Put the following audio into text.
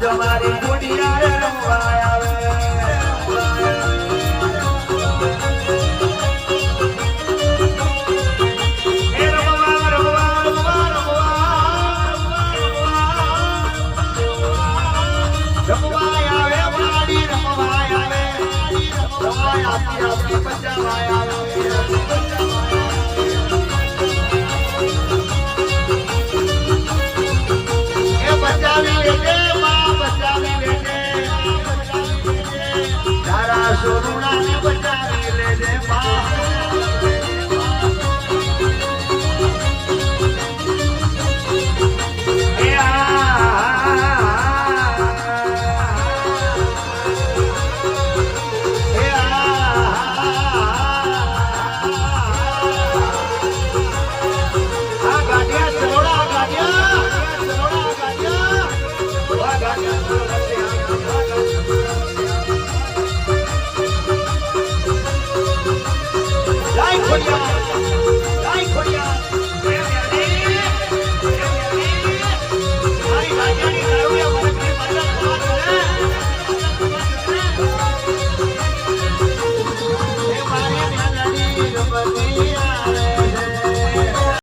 તમારી ગુડિયા રમવા આવે. એ રમવા રમવા રમવા રમવા રમવા. આવે મારી રમવા આવે. રમવા આપી छोरुड़ा ने बचारी ले दे पा ખોડિયા જય ખોડિયા